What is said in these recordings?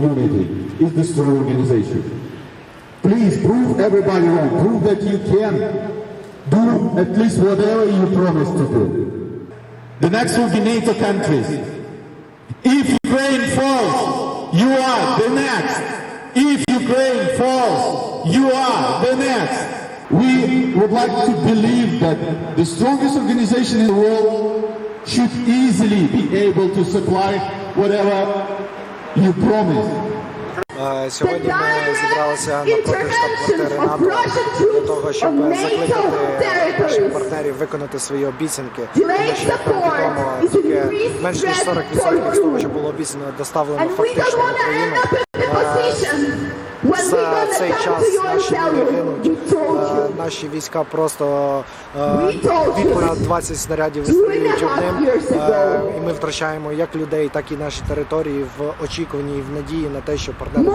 is the strong organization. Please prove everybody wrong. Prove that you can do at least whatever you promised to do. The next will be NATO countries. If Ukraine falls, you are the next. If Ukraine falls, you are the next. We would like to believe that the strongest organization in the world should easily be able to supply whatever you promised. Сьогодні ми зібралися напроти штаб-квартири НАТО для того, щоб закликати наших партнерів виконати свої обіцянки. Тому що, як нам відомо, тільки менш ніж 40% з того, що було обіцяно, доставлено фактично в Україну за цей час наші. Е, наші війська просто е, понад 20 снарядів вистрілюють одним. Е, і ми втрачаємо як людей, так і наші території в очікуванні і в надії на те, що партнери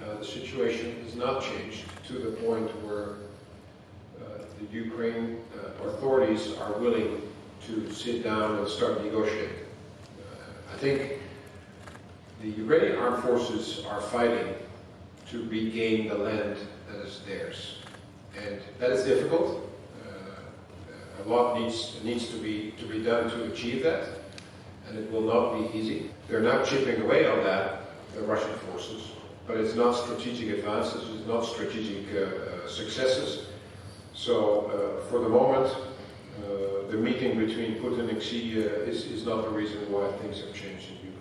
uh, situation has not changed to the point where the Ukraine uh, authorities are willing to sit down and start negotiating. Uh, I think the Ukrainian armed forces are fighting to regain the land that is theirs. And that is difficult. Uh, a lot needs, needs to, be, to be done to achieve that, and it will not be easy. They're now chipping away on that, the Russian forces, but it's not strategic advances, it's not strategic uh, uh, successes. So, uh, for the moment, uh, the meeting between Putin and Xi uh, is, is not the reason why things have changed in Ukraine.